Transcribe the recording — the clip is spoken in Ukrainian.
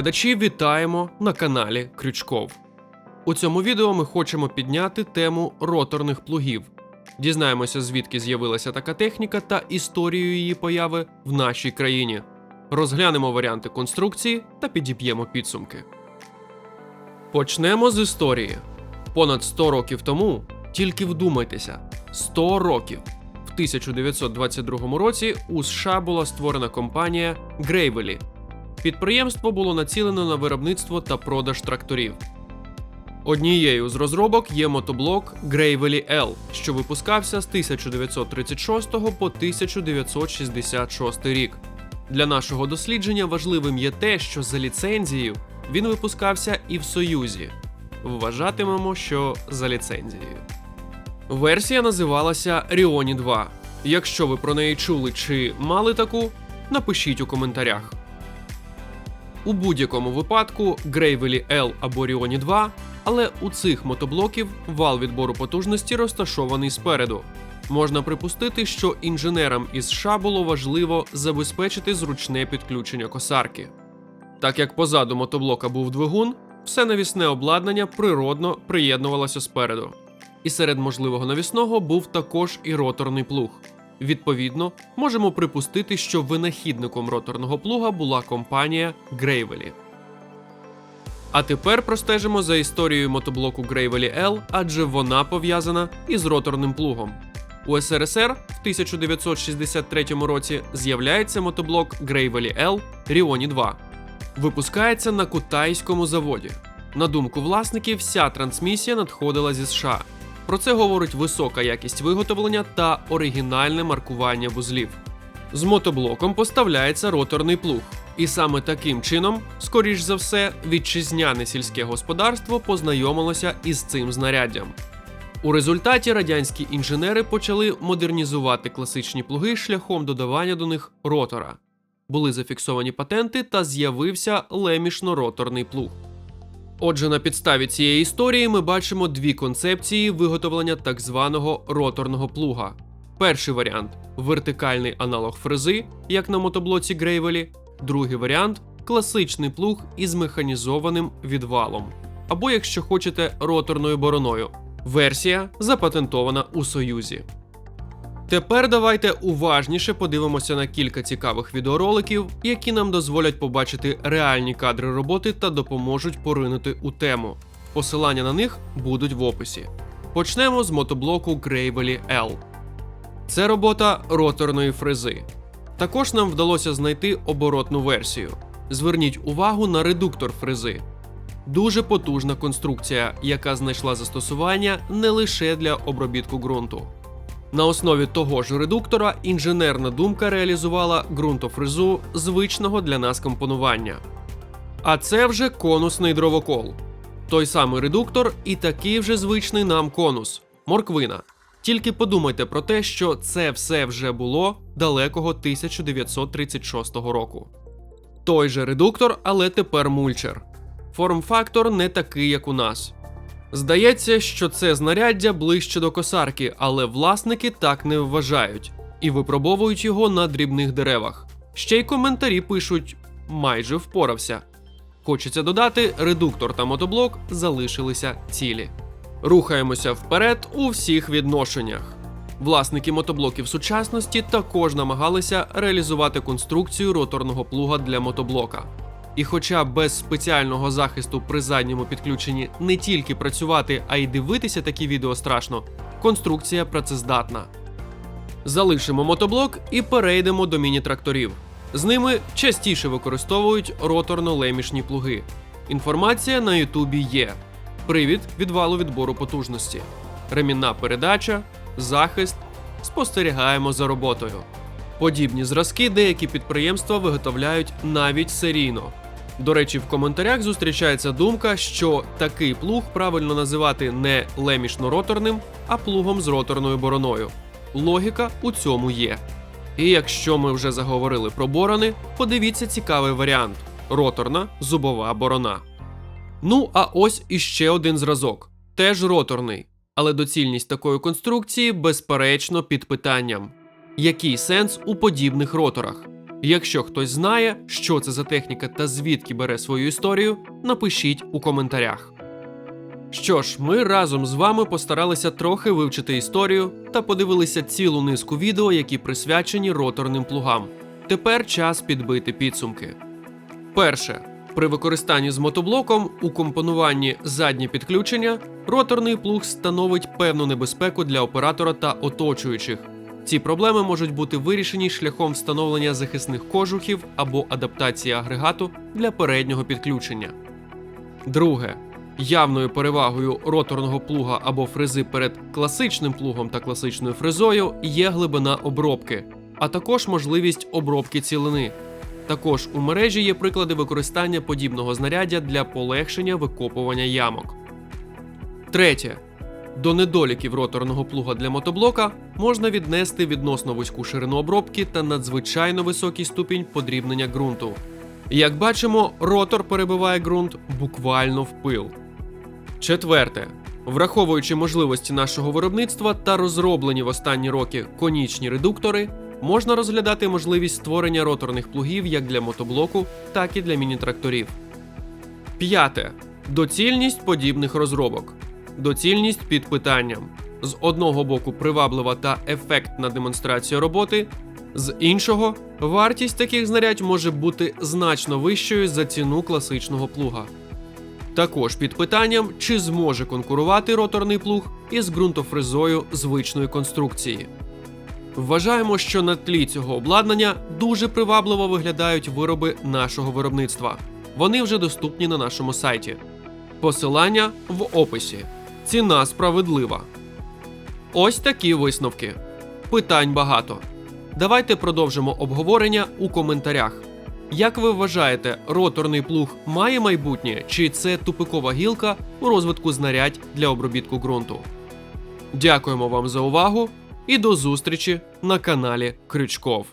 глядачі, вітаємо на каналі Крючков. У цьому відео ми хочемо підняти тему роторних плугів. Дізнаємося, звідки з'явилася така техніка та історію її появи в нашій країні. Розглянемо варіанти конструкції та підіб'ємо підсумки. Почнемо з історії. Понад 100 років тому, тільки вдумайтеся, 100 років. В 1922 році у США була створена компанія Грейвелі. Підприємство було націлено на виробництво та продаж тракторів. Однією з розробок є мотоблок Gravely L, що випускався з 1936 по 1966 рік. Для нашого дослідження важливим є те, що за ліцензією він випускався і в Союзі. Вважатимемо, що за ліцензією. Версія називалася Ріоні 2. Якщо ви про неї чули чи мали таку, напишіть у коментарях. У будь-якому випадку Gravely L або Ріоні 2, але у цих мотоблоків вал відбору потужності розташований спереду. Можна припустити, що інженерам із США було важливо забезпечити зручне підключення косарки. Так як позаду мотоблока був двигун, все навісне обладнання природно приєднувалося спереду. І серед можливого навісного був також і роторний плуг. Відповідно, можемо припустити, що винахідником роторного плуга була компанія Грейвелі. А тепер простежимо за історією мотоблоку Gravely L, адже вона пов'язана із роторним плугом. У СРСР в 1963 році з'являється мотоблок Gravely L Ріоні 2. Випускається на кутайському заводі. На думку власників, вся трансмісія надходила зі США. Про це говорить висока якість виготовлення та оригінальне маркування вузлів. З мотоблоком поставляється роторний плуг, і саме таким чином, скоріш за все, вітчизняне сільське господарство познайомилося із цим знаряддям. У результаті радянські інженери почали модернізувати класичні плуги шляхом додавання до них ротора. Були зафіксовані патенти та з'явився лемішно-роторний плуг. Отже, на підставі цієї історії ми бачимо дві концепції виготовлення так званого роторного плуга. Перший варіант вертикальний аналог фрези, як на мотоблоці Грейвелі. Другий варіант класичний плуг із механізованим відвалом. Або, якщо хочете, роторною бороною. Версія запатентована у Союзі. Тепер давайте уважніше подивимося на кілька цікавих відеороликів, які нам дозволять побачити реальні кадри роботи та допоможуть поринути у тему. Посилання на них будуть в описі. Почнемо з мотоблоку Gravely L. Це робота роторної фрези. Також нам вдалося знайти оборотну версію. Зверніть увагу на редуктор фрези. Дуже потужна конструкція, яка знайшла застосування не лише для обробітку ґрунту. На основі того ж редуктора інженерна думка реалізувала ґрунтофрезу звичного для нас компонування. А це вже конусний дровокол. Той самий редуктор і такий вже звичний нам конус морквина. Тільки подумайте про те, що це все вже було далекого 1936 року. Той же редуктор, але тепер мульчер. Форм-фактор не такий, як у нас. Здається, що це знаряддя ближче до косарки, але власники так не вважають і випробовують його на дрібних деревах. Ще й коментарі пишуть майже впорався. Хочеться додати, редуктор та мотоблок залишилися цілі. Рухаємося вперед у всіх відношеннях. Власники мотоблоків сучасності також намагалися реалізувати конструкцію роторного плуга для мотоблока. І хоча без спеціального захисту при задньому підключенні не тільки працювати, а й дивитися такі відео страшно, конструкція працездатна. Залишимо мотоблок і перейдемо до міні-тракторів. З ними частіше використовують роторно-лемішні плуги. Інформація на Ютубі є: привід від валу відбору потужності, ремінна передача, захист. Спостерігаємо за роботою. Подібні зразки деякі підприємства виготовляють навіть серійно. До речі, в коментарях зустрічається думка, що такий плуг правильно називати не лемішно-роторним, а плугом з роторною бороною. Логіка у цьому є. І якщо ми вже заговорили про борони, подивіться цікавий варіант: роторна зубова борона. Ну, а ось іще один зразок, теж роторний, але доцільність такої конструкції безперечно під питанням. Який сенс у подібних роторах? Якщо хтось знає, що це за техніка та звідки бере свою історію, напишіть у коментарях. Що ж, ми разом з вами постаралися трохи вивчити історію та подивилися цілу низку відео, які присвячені роторним плугам. Тепер час підбити підсумки. Перше. При використанні з мотоблоком у компонуванні заднє підключення роторний плуг становить певну небезпеку для оператора та оточуючих. Ці проблеми можуть бути вирішені шляхом встановлення захисних кожухів або адаптації агрегату для переднього підключення. Друге. Явною перевагою роторного плуга або фрези перед класичним плугом та класичною фрезою є глибина обробки, а також можливість обробки цілини. Також у мережі є приклади використання подібного знаряддя для полегшення викопування ямок. Третє. До недоліків роторного плуга для мотоблока можна віднести відносно вузьку ширину обробки та надзвичайно високий ступінь подрібнення ґрунту. Як бачимо, ротор перебиває ґрунт буквально в пил. Четверте. Враховуючи можливості нашого виробництва та розроблені в останні роки конічні редуктори, можна розглядати можливість створення роторних плугів як для мотоблоку, так і для міні-тракторів. П'яте. Доцільність подібних розробок. Доцільність під питанням. З одного боку приваблива та ефектна демонстрація роботи, з іншого, вартість таких знарядь може бути значно вищою за ціну класичного плуга. Також під питанням, чи зможе конкурувати роторний плуг із ґрунтофрезою звичної конструкції. Вважаємо, що на тлі цього обладнання дуже привабливо виглядають вироби нашого виробництва. Вони вже доступні на нашому сайті. Посилання в описі. Ціна справедлива. Ось такі висновки. Питань багато. Давайте продовжимо обговорення у коментарях. Як ви вважаєте, роторний плуг має майбутнє, чи це тупикова гілка у розвитку знарядь для обробітку ґрунту? Дякуємо вам за увагу і до зустрічі на каналі Крючков.